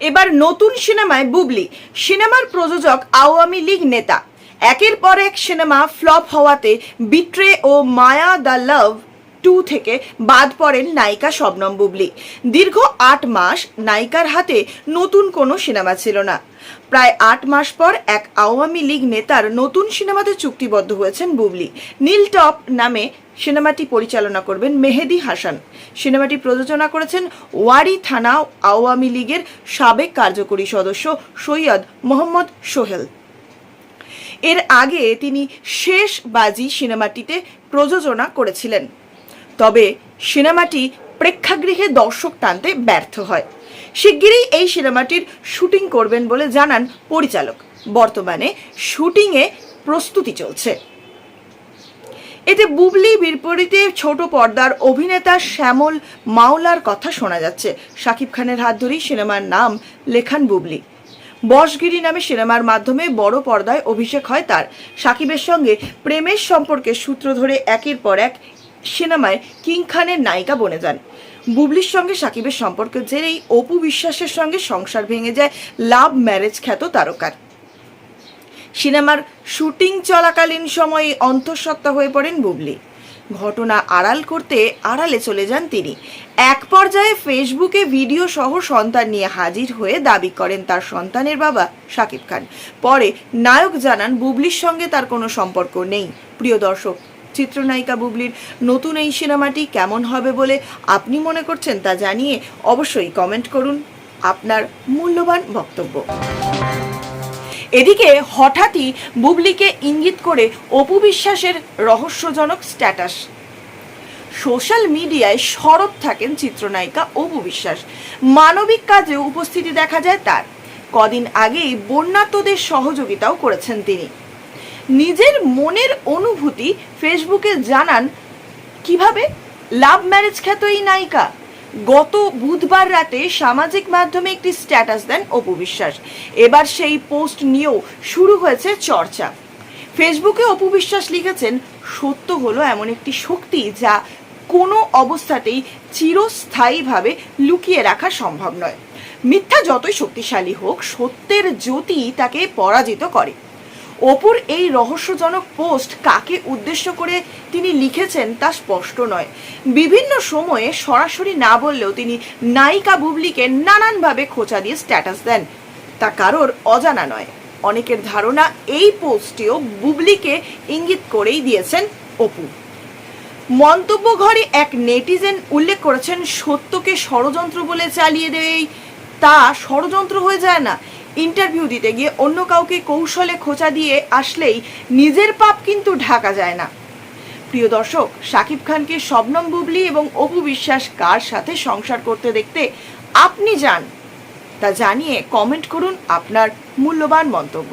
এবার নতুন সিনেমায় বুবলি, সিনেমার প্রযোজক আওয়ামী লীগ নেতা। একের পর এক সিনেমা ফ্লপ হওয়াতে বিট্রে ও মায়া দ্য লাভ টু থেকে বাদ পড়েন নায়িকা শবনম বুবলি। দীর্ঘ আট মাস নায়িকার হাতে নতুন কোনো সিনেমা ছিল না। প্রায় আট মাস পর এক আওয়ামী লীগ নেতার নতুন সিনেমাতে চুক্তিবদ্ধ হয়েছেন বুবলি। নীল টপ নামে সিনেমাটি পরিচালনা করবেন মেহেদি হাসান। সিনেমাটি প্রযোজনা করেছেন ওয়ারি থানা আওয়ামী লীগের সাবেক কার্যকরী সদস্য সৈয়দ মোহাম্মদ সোহেল। এর আগে তিনি শেষ বাজি সিনেমাটিতে প্রযোজনা করেছিলেন। তবে সিনেমাটি প্রেক্ষাগৃহে দর্শক টানতে ব্যর্থ হয়। শিগগিরই এই সিনেমাটির শুটিং করবেন বলে জানান পরিচালক। বর্তমানে শুটিংয়ে প্রস্তুতি চলছে। এতে বুবলি বিপরীতে ছোট পর্দার অভিনেতা শ্যামল মাওলার কথা শোনা যাচ্ছে। শাকিব খানের হাত ধরেই সিনেমার নাম লেখান বুবলি। বশগিরি নামে সিনেমার মাধ্যমে বড় পর্দায় অভিষেক হয় তার। সাকিবের সঙ্গে প্রেমের সম্পর্কে সূত্র ধরে একের পর এক সিনেমায় কিং খানের নায়িকা বনে যান। বুবলির সঙ্গে সাকিবের সম্পর্কের জেরেই অপু বিশ্বাসের সঙ্গে সংসার ভেঙে যায় লাভ ম্যারেজ খ্যাত তারকার। সিনেমার শুটিং চলাকালীন সময়ে অন্তঃসত্ত্বা হয়ে পড়েন বুবলি। ঘটনা আড়াল করতে আড়ালে চলে যান তিনি। এক পর্যায়ে ফেসবুকে ভিডিও সহ সন্তান নিয়ে হাজির হয়ে দাবি করেন তার সন্তানের বাবা শাকিব খান। পরে নায়ক জানান, বুবলির সঙ্গে তার কোনো সম্পর্ক নেই। প্রিয় দর্শক চিত্রনায়িকা বুবলির নতুন এই সিনেমাটি কেমন হবে বলে আপনি মনে করছেন তা জানিয়ে অবশ্যই কমেন্ট করুন আপনার মূল্যবান বক্তব্য। এদিকে হঠাৎই বুবলিকে ইঙ্গিত করে অপু বিশ্বাসের রহস্যজনক স্ট্যাটাস। সোশ্যাল মিডিয়ায় সরব থাকেন চিত্রনায়িকা অপু বিশ্বাস। মানবিক কাজে উপস্থিতি দেখা যায় তার। কদিন আগেই বন্যার্তদের সহযোগিতাও করেছেন তিনি। নিজের মনের অনুভূতি ফেসবুকে জানান, কীভাবে? লাভ ম্যারেজ খ্যাত এই নায়িকা। গত বুধবার রাতে সামাজিক মাধ্যমে একটি স্ট্যাটাস দেন অপু বিশ্বাস। এবার সেই পোস্ট নিয়েও শুরু হয়েছে চর্চা। ফেসবুকে অপু বিশ্বাস লিখেছেন, সত্য হলো এমন একটি শক্তি যা কোনো অবস্থাতেই চিরস্থায়ীভাবে লুকিয়ে রাখা সম্ভব নয়। মিথ্যা যতই শক্তিশালী হোক, সত্যের জ্যোতি তাকে পরাজিত করে। অপুর এই রহস্যজনক পোস্ট কাকে উদ্দেশ্য করে তিনি লিখেছেন তা স্পষ্ট নয়। বিভিন্ন সময়ে সরাসরি না বললেও তিনি নায়িকা বুবলিকে নানানভাবে খোঁচা দিয়ে স্ট্যাটাস দেন। তা কারোর অজানা নয়। অনেকের ধারণা এই পোস্টেও বুবলিকে ইঙ্গিত করেই দিয়েছেন অপু। মন্তব্য ঘরে এক নেটিজেন উল্লেখ করেছেন, সত্যকে ষড়যন্ত্র বলে চালিয়ে দেয় তা ষড়যন্ত্র হয়ে যায় না। ইন্টারভিউ দিতে গিয়ে অন্য কাউকে কৌশলে খোঁচা দিয়ে আসলেই নিজের পাপ কিন্তু ঢাকা যায় না। প্রিয় দর্শক শাকিব খানকে শবনম বুবলি এবং অপু বিশ্বাস কার সাথে সংসার করতে দেখতে আপনি যান? তা জানিয়ে কমেন্ট করুন আপনার মূল্যবান মন্তব্য।